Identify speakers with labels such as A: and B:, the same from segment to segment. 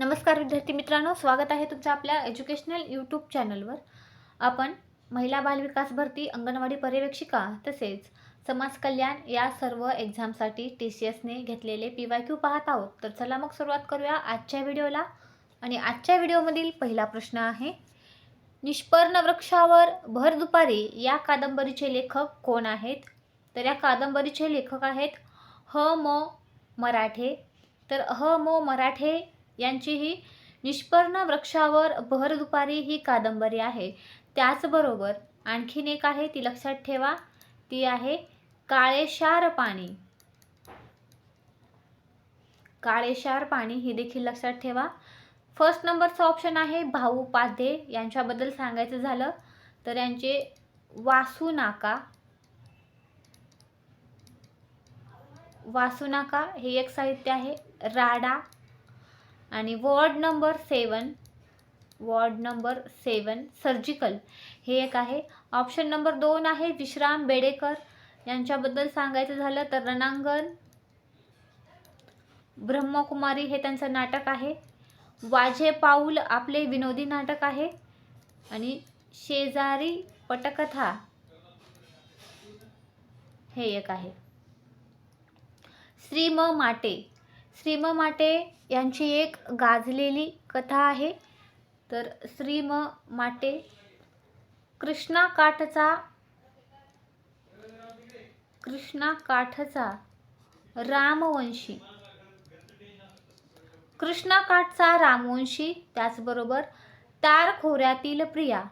A: नमस्कार विद्यार्थी मित्रांनो स्वागत आहे तुमचं आपल्या एज्युकेशनल यूट्यूब चॅनलवर आपण महिला बालविकास भरती अंगणवाडी पर्यवेक्षिका तसेच समाज कल्याण या सर्व एक्झामसाठी टी सी एसने घेतलेले पी वाय क्यू पाहत आहोत. तर चला मग सुरुवात करूया आजच्या व्हिडिओला. आणि आजच्या व्हिडिओमधील पहिला प्रश्न आहे निष्पर्ण वृक्षावर भर दुपारी या कादंबरीचे लेखक कोण आहेत? तर या कादंबरीचे लेखक आहेत ह मो मराठे. तर ह मो मराठे यांची ही निष्पर्ण वृक्षावर भर दुपारी ही कादंबरी आहे. त्याचबरोबर आणखीन एक आहे ती लक्षात ठेवा ती आहे काळेशार पाणी. काळेशार पाणी ही देखील लक्षात ठेवा. फर्स्ट नंबरचा ऑप्शन आहे भाऊ पाध्ये यांच्याबद्दल सांगायचं झालं तर यांचे वासुनाका वासुनाका हे एक साहित्य आहे. राडा. आणि ward number seven ward number seven surgical. हे एक आहे. ऑप्शन नंबर दोन आहे विश्राम बेडेकर. यांच्याबद्दल सांगायचं झालं तर रणांगण ब्रह्मकुमारी हे त्यांचं नाटक आहे. वाझे पाऊल आपले विनोदी नाटक आहे. आणि शेजारी पटकथा हे एक आहे. श्री म माटे. श्रीम माटे यांची एक गाजलेली कथा आहे. तर श्रीम माटे कृष्णा काठचा कृष्णा काठचा रामवंशी. कृष्णा काठचा रामवंशी त्याचबरोबर तार खोऱ्यातील प्रिया.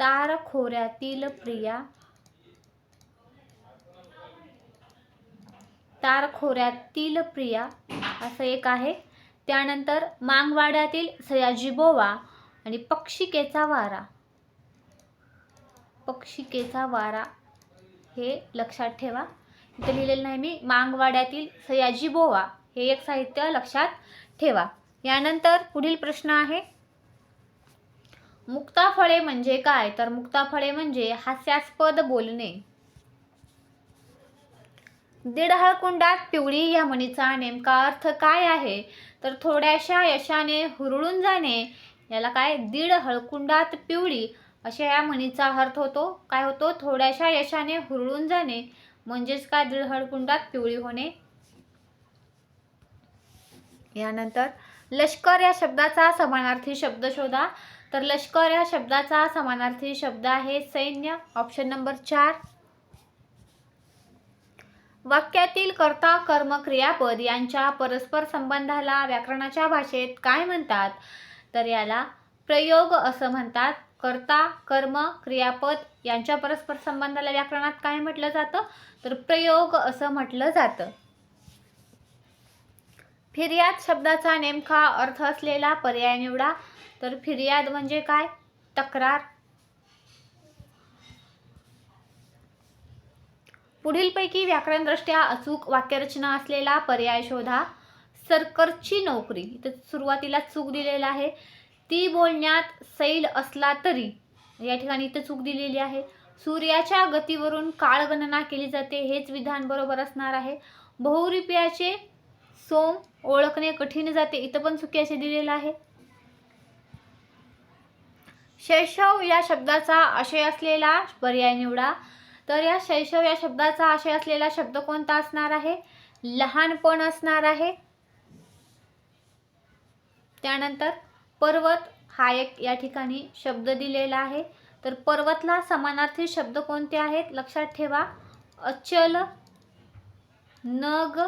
A: तार खोऱ्यातील प्रिया तार खोऱ्यातील प्रिया असं एक आहे. त्यानंतर मांगवाड्यातील सयाजीबोवा आणि पक्षिकेचा वारा. पक्षिकेचा वारा हे लक्षात ठेवा. इथं लिहिलेलं नाही मी. मांगवाड्यातील सयाजीबोवा हे एक साहित्य लक्षात ठेवा. यानंतर पुढील प्रश्न आहे. मुक्ताफळे म्हणजे काय? तर मुक्ताफळे म्हणजे हास्यास्पद बोलणे. दीड हळकुंडात पिवळी या म्हणीचा नेमका अर्थ काय आहे? तर थोड्याशा यशाने हुरळून जाणे याला काय दीड हळकुंडात पिवळी अशा या म्हणीचा अर्थ होतो? काय होतो? थोड्याशा यशाने हुरळून जाणे म्हणजेच काय दीड हळकुंडात पिवळी होणे? यानंतर लष्कर या शब्दाचा समानार्थी शब्द शोधा. तर लष्कर या शब्दाचा समानार्थी शब्द आहे सैन्य ऑप्शन नंबर चार. वाक्यातील कर्ता कर्म क्रियापद यांच्या परस्पर संबंधाला व्याकरणाच्या भाषेत काय म्हणतात? तर याला प्रयोग असं म्हणतात. कर्ता कर्म क्रियापद यांच्या परस्पर संबंधाला व्याकरणात काय म्हटलं जातं? तर प्रयोग असं म्हटलं जातं. फिर्याद शब्दाचा नेमका अर्थ असलेला पर्याय निवडा. तर फिर्याद म्हणजे काय? तक्रार. पुढीलपैकी व्याकरणदृष्ट्या अचूक वाक्यरचना असलेला पर्याय शोधा. सरकरची नोकरी इथं सुरुवातीला चूक दिलेला आहे. ती बोलण्यात सैल असला तरी या ठिकाणी इथं चूक दिलेली आहे. सूर्याच्या गतीवरून काळगणना केली जाते हेच विधान बरोबर असणार आहे. बहुरुपयाचे सोम ओळखणे कठीण जाते इथं पण चुकीचे दिलेलं आहे. शैशव या शब्दाचा आशय असलेला पर्याय निवडा. तर या शैशव या शब्दाचा आशय असलेला शब्द कोणता असणार आहे? लहानपण असणार आहे. त्यानंतर पर्वत हा एक या ठिकाणी शब्द दिलेला आहे. तर पर्वतला समानार्थी शब्द कोणते आहेत? लक्षात ठेवा. अचल नग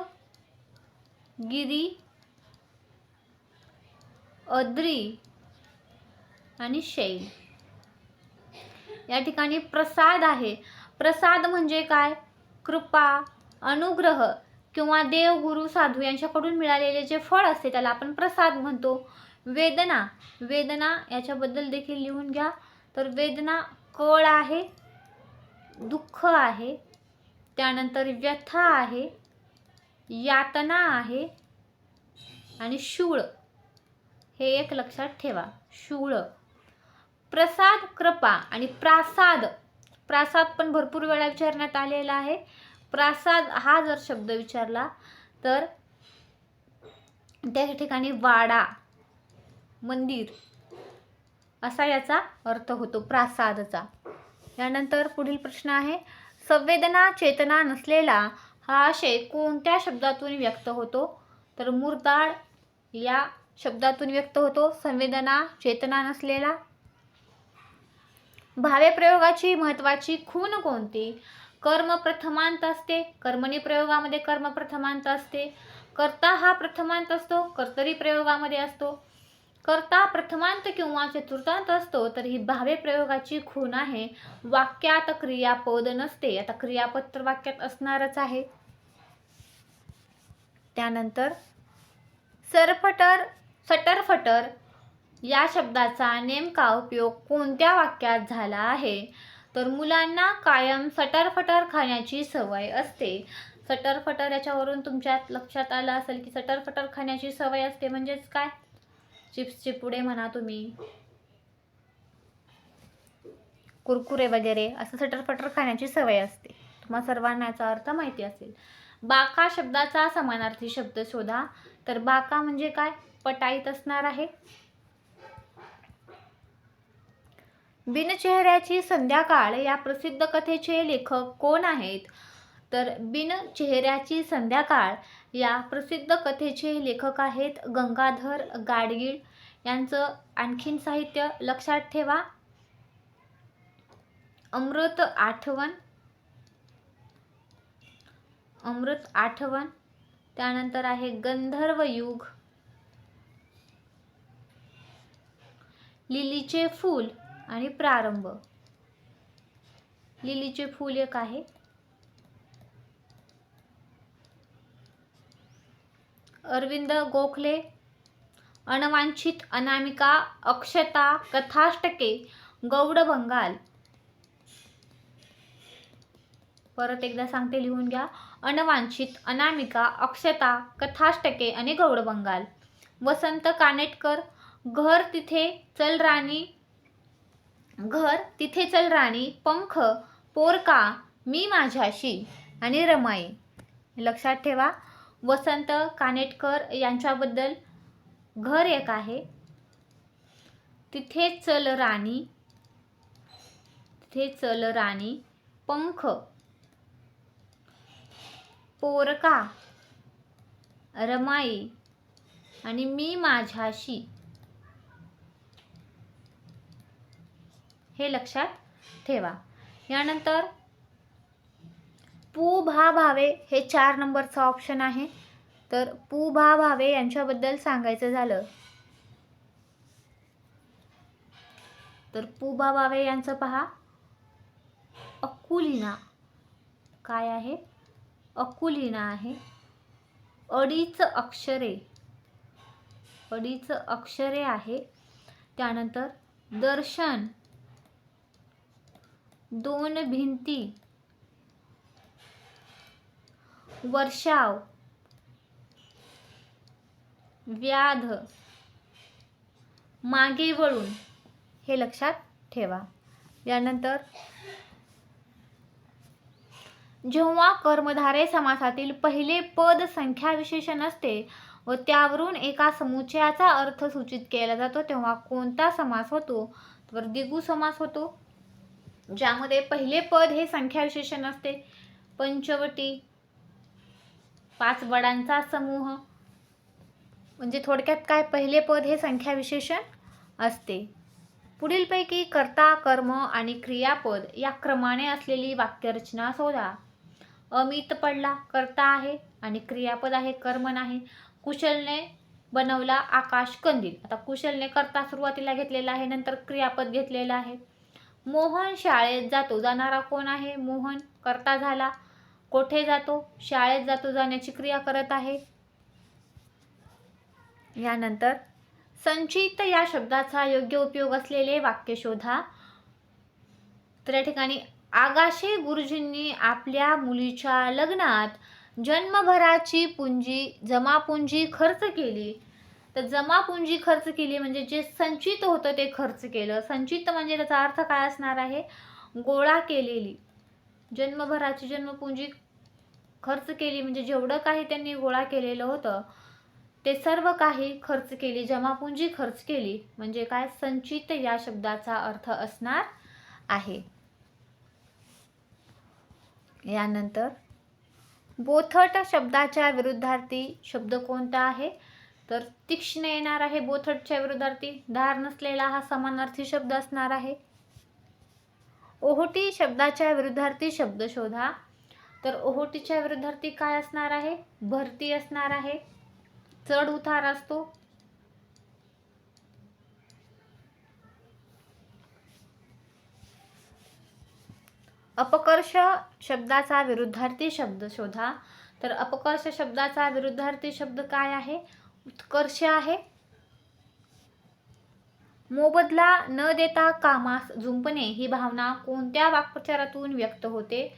A: गिरी अद्री आणि शैल. या ठिकाणी प्रसाद आहे. प्रसाद म्हणजे काय? कृपा अनुग्रह किंवा देव गुरु साधू यांच्याकडून मिळालेले जे फळ असते त्याला आपण प्रसाद म्हणतो. वेदना वेदना याच्याबद्दल देखील लिहून घ्या. तर वेदना कळ आहे दुःख आहे त्यानंतर व्यथा आहे यातना आहे आणि शूळ. हे एक लक्षात ठेवा. शूळ. प्रसाद कृपा आणि प्रासाद प्रासाद पण भरपूर वेळा विचारण्यात आलेला आहे. प्रासाद हा जर शब्द विचारला तर त्या ठिकाणी वाडा मंदिर असा याचा अर्थ होतो प्रासादचा. यानंतर पुढील प्रश्न आहे संवेदना चेतना नसलेला हा आशय कोणत्या शब्दातून व्यक्त होतो? तर मुरदाळ या शब्दातून व्यक्त होतो. संवेदना चेतना नसलेला भावे प्रयोगाची महत्त्वाची खूण कोणती? कर्म प्रथमांत असते कर्मणी प्रयोगामध्ये कर्म प्रथमांत असते. कर्ता हा प्रथमांत असतो कर्तरी प्रयोगामध्ये असतो. कर्ता प्रथमांत किंवा चतुर्थांत असतो तर ही भावे प्रयोगाची खूण आहे. वाक्यात क्रियापद नसते आता क्रियापद तर वाक्यात असणारच आहे. त्यानंतर सरफटर सटरफटर या शब्दाचा नेमका उपयोग कोणत्या वाक्यात झाला आहे? तर मुलांना कायम सटरफटर खाण्याची सवय असते. सटरफटर याच्यावरून तुमच्यात लक्षात आलं असेल की सटरफटर खाण्याची सवय असते म्हणजेच काय? चिप्सचे पुढे म्हणा तुम्ही. कुरकुरे वगैरे असं सटरफटर खाण्याची सवय असते. तुम्हा सर्वांना याचा अर्थ माहिती असेल. बाका शब्दाचा समानार्थी शब्द शोधा. तर बाका म्हणजे काय? पटाईत असणार आहे. बिनचेहऱ्याची संध्याकाळ या प्रसिद्ध कथेचे लेखक कोण आहेत? तर बिनचेहऱ्याची संध्याकाळ या प्रसिद्ध कथेचे लेखक आहेत गंगाधर गाडगीळ. यांचं आणखीन साहित्य लक्षात ठेवा. अमृत आठवण. अमृत आठवण. त्यानंतर आहे गंधर्व युग. लिलीचे फूल. आणि प्रारंभ. लिलीचे फूल एक आहे. अरविंद गोखले अनवांछित अनामिका अक्षता कथाष्टके गौड बंगाल. परत एकदा सांगते लिहून घ्या. अनवांछित अनामिका अक्षता कथाष्टके आणि गौड बंगाल. वसंत कानेटकर घर तिथे चल राणी घर तिथे चल राणी पंख पोरका मी माझ्याशी आणि रमाई. लक्षात ठेवा वसंत कानेटकर यांच्याबद्दल घर एक आहे. तिथे चल राणी तिथे चल राणी पंख पोरका रमाई आणि मी माझ्याशी हे लक्षात ठेवा. यानंतर पू भा भावे हे चार नंबरचं ऑप्शन आहे. तर पू भा भावे यांच्याबद्दल सांगायचं झालं. तर पू भा भावे यांचं पहा. अकुलिना काय आहे? अकुलिना आहे. अडीच अक्षरे. अडीच अक्षरे आहे. त्यानंतर दर्शन. दोन भिंती. वर्षाव. व्याध. मागे वळून. हे लक्षात ठेवा. यानंतर जेव्हा कर्मधारे समासातील पहिले पद संख्या विशेषण असते व त्यावरून एका समुच्चयाचा अर्थ सूचित केला जातो तेव्हा कोणता समास होतो? तर दिगू समास होतो. ज्यामध्ये पहिले पद हे संख्याविशेषण असते. पंचवटी पाच वडांचा समूह. म्हणजे थोडक्यात काय? पहिले पद हे संख्याविशेषण असते. पुढीलपैकी कर्ता कर्म आणि क्रियापद या क्रमाने असलेली वाक्यरचना शोधा. अमित पडला कर्ता आहे आणि क्रियापद आहे कर्म नाही. कुशलने बनवला आकाश कंदील. आता कुशलने कर्ता सुरुवातीला घेतलेला आहे नंतर क्रियापद घेतलेला आहे. मोहन शाळेत जातो. जाणारा कोण आहे? मोहन करता झाला. कोठे जातो? शाळेत जातो जाण्याची क्रिया करत आहे. यानंतर संचित या शब्दाचा योग्य उपयोग असलेले वाक्य शोधा. तर या ठिकाणी आगाशे गुरुजींनी आपल्या मुलीच्या लग्नात जन्मभराची पुंजी जमापुंजी खर्च केली. तर जमापुंजी खर्च केली म्हणजे जे संचित होतं ते खर्च केलं. संचित म्हणजे त्याचा अर्थ काय असणार आहे? गोळा केलेली. जन्मभराची जन्मपुंजी खर्च केली म्हणजे जेवढं काही त्यांनी गोळा केलेलं होतं ते सर्व काही खर्च केली जमापुंजी खर्च केली. म्हणजे काय? संचित या शब्दाचा अर्थ असणार आहे. यानंतर बोथट शब्दाच्या विरुद्धार्थी शब्द कोणता आहे? तर तीक्ष्ण येणार आहे बोथटच्या विरुद्धार्थी धार नसलेला हा समानार्थी शब्द असणार आहे. ओहोटी शब्दाच्या विरुद्धार्थी शब्द शोधा. तर ओहोटीच्या विरुद्धार्थी काय असणार आहे? भरती असणार आहे. चढ उतार असतो. अपकर्ष शब्दाचा विरुद्धार्थी शब्द शोधा. तर अपकर्ष शब्दाचा विरुद्धार्थी शब्द काय आहे? उत्कर्ष आहे. मोबदला न देता कामास झुंपणे ही भावना कोणत्या वाक्प्रचारातून व्यक्त होते?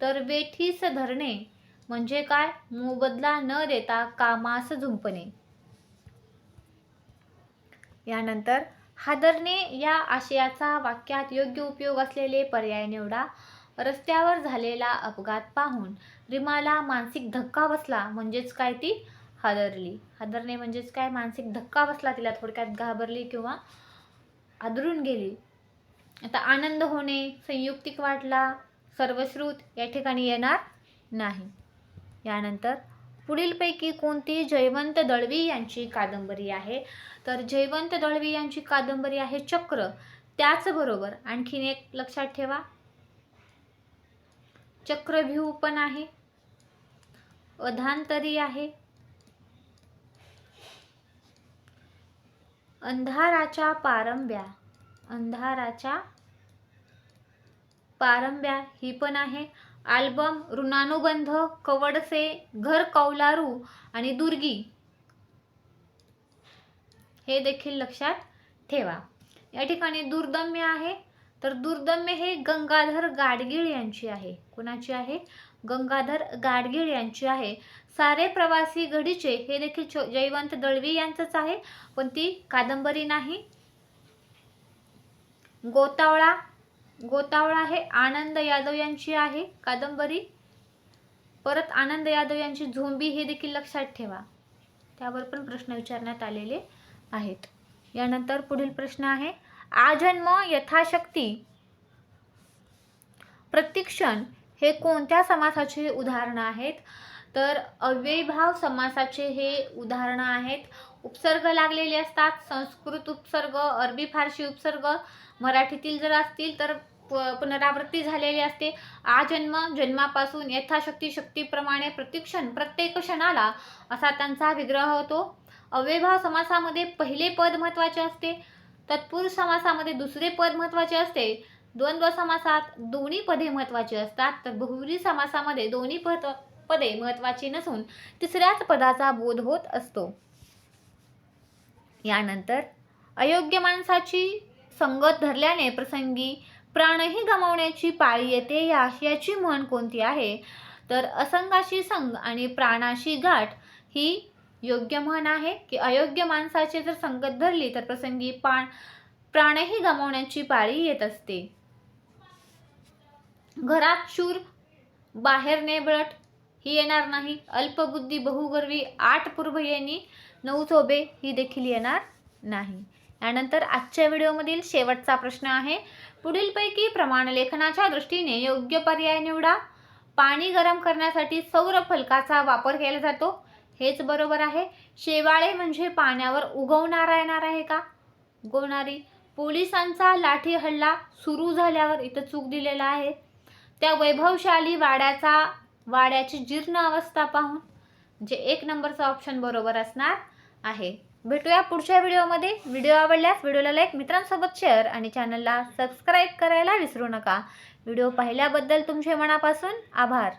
A: तर वेठीस धरणे म्हणजे काय? मोबदला न देता कामास झुंपणे. यानंतर हादरणे या आशयाचा वाक्यात योग्य उपयोग असलेले पर्याय निवडा. रस्त्यावर झालेला अपघात पाहून रिमाला मानसिक धक्का बसला. म्हणजेच काय ती? हादरली. हादरणे म्हणजेच काय? मानसिक धक्का बसला तिला थोडक्यात घाबरली किंवा आदरून गेली. आता आनंद होणे संयुक्तिक वाटला सर्वश्रुत या ठिकाणी येणार नाही. यानंतर पुढीलपैकी कोणती जयवंत दळवी यांची कादंबरी आहे? तर जयवंत दळवी यांची कादंबरी आहे चक्र. त्याचबरोबर आणखीन एक लक्षात ठेवा. चक्रव्यूह पण आहे. अधांतरी आहे. अंधाराच्या पारंब्या. अंधाराच्या पारंब्या ही पण आहे. आल्बम ऋणानुबंध कवडसे घर कौलारू आणि दुर्गी. हे देखील लक्षात ठेवा. या ठिकाणी दुर्दम्य आहे. तर दुर्दम्य हे गंगाधर गाडगीळ यांची आहे. कुणाची आहे? गंगाधर गाडगीळ यांची आहे. सारे प्रवासी घडीचे हे देखील छो जयवंत दळवी यांचंच आहे पण ती कादंबरी नाही. गोतावळा गोतावळा हे आनंद यादव यांची आहे कादंबरी. परत आनंद यादव यांची झोंबी हे देखील लक्षात ठेवा. त्यावर पण प्रश्न विचारण्यात आलेले आहेत. यानंतर पुढील प्रश्न आहे आजन्म यथाशक्ती. प्रतिक्षण हे कोणत्या समासाचे उदाहरणं आहेत? तर अव्ययीभाव समासाचे हे उदाहरणं आहेत. उपसर्ग लागलेले असतात. संस्कृत उपसर्ग अरबी फारशी उपसर्ग मराठीतील जर असतील तर प पुनरावृत्ती झालेली असते. आजन्म जन्मापासून यथाशक्ती शक्तीप्रमाणे प्रतिक्षण प्रत्येक क्षणाला असा त्यांचा विग्रह होतो. अव्ययभाव समासामध्ये पहिले पद महत्त्वाचे असते. तत्पुरुष समासामध्ये दुसरे पद महत्त्वाचे असते. द्वंद्व समासात दोन्ही पदे महत्त्वाची असतात. तर बहुव्रीही समासामध्ये दोन्ही पद पदे महत्त्वाची नसून तिसऱ्याच पदाचा बोध होत असतो. यानंतर अयोग्य माणसाची संगत धरल्याने प्रसंगी प्राणही गमावण्याची पाळी येते या आशयाची म्हण कोणती आहे? तर असंगाशी संग आणि प्राणाशी गाठ ही योग्य म्हण आहे. की अयोग्य माणसाची जर संगत धरली तर प्रसंगी पाण प्राणही गमावण्याची पाळी येत असते. घरात शूर बाहेर नेबळट ही येणार नाही. अल्पबुद्धी बहुगर्वी आठ पूर्व येणी नऊ चोबे ही देखील येणार नाही. यानंतर आजच्या व्हिडिओमधील शेवटचा प्रश्न आहे. पुढीलपैकी प्रमाणलेखनाच्या दृष्टीने योग्य पर्याय निवडा. पाणी गरम करण्यासाठी सौर फलकाचा वापर केला जातो. हेच बरोबर आहे. शेवाळे म्हणजे पाण्यावर उगवणारा येणार आहे का? उगवणारी. पोलिसांचा लाठी हल्ला सुरू झाल्यावर इथं चूक दिलेला आहे. त्या वैभवशाली वाड्याचा वाड्याची जीर्ण अवस्था पाहून जे एक नंबरचा ऑप्शन बरोबर असणार आहे. भेटूया पुढच्या व्हिडिओमध्ये. व्हिडिओ आवडल्यास व्हिडिओला लाईक मित्रांसोबत शेअर आणि चॅनलला सबस्क्राईब करायला विसरू नका. व्हिडिओ पाहिल्याबद्दल तुमचे मनापासून आभार.